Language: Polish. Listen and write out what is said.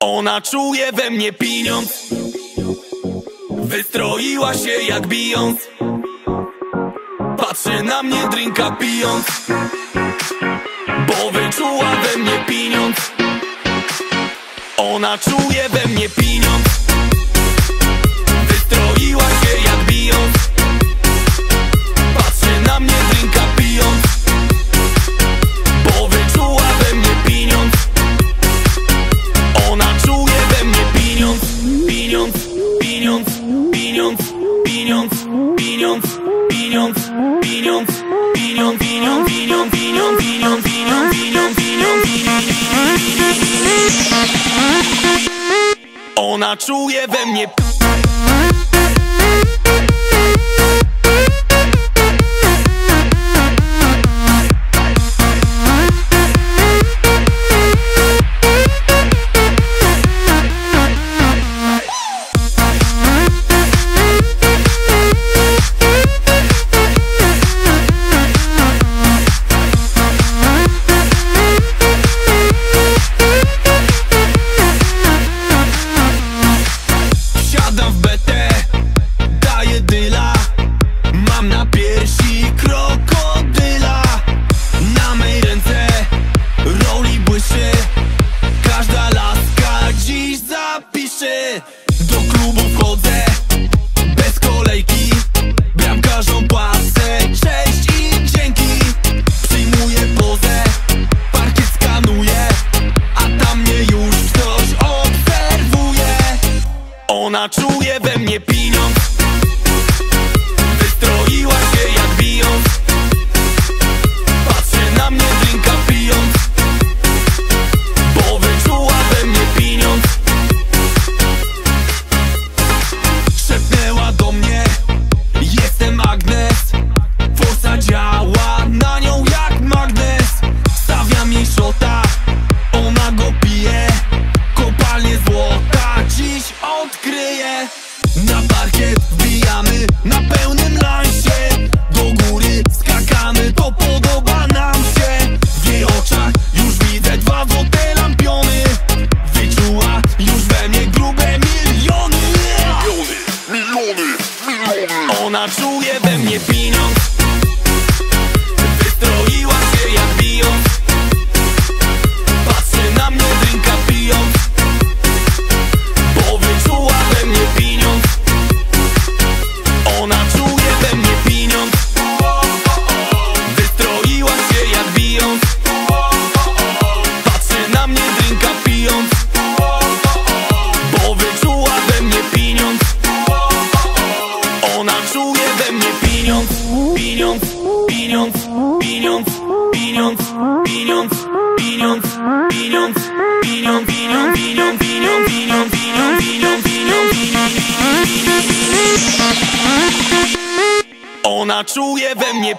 Ona czuje we mnie pieniądz. Wystroiła się jak bijąc Patrzy na mnie drinka pijąc. Bo wyczuła we mnie pieniądz. Ona czuje we mnie pieniądz pieniądz, pieniądz, pieniądz, pieniądz, pieniądz, pieniądz, pieniądz, pieniądz, pieniądz, pieniądz, Ona czuje we mnie ona czuje we mnie pieniądz Wystroiła się jak bijąc Patrzy na mnie drinka pijąc Bo wyczuła we mnie pieniądz Szepnęła do mnie Jestem Agnes. Forsa działa na nią jak magnes. Stawiam jej szota wbijamy na pełnym lansie Do góry skakamy, to podoba nam się. W jej oczach już widzę dwa złote lampiony. Wyczuła już we mnie grube miliony. Miliony, miliony Ona czuje we mnie pieniądz pieniądz, pieniądz, pieniądz, pieniądz, pieniądz, pieniądz, pieniądz, pieniądz, pieniądz, pieniądz, pieniądz, pieniądz, Ona czuje we mnie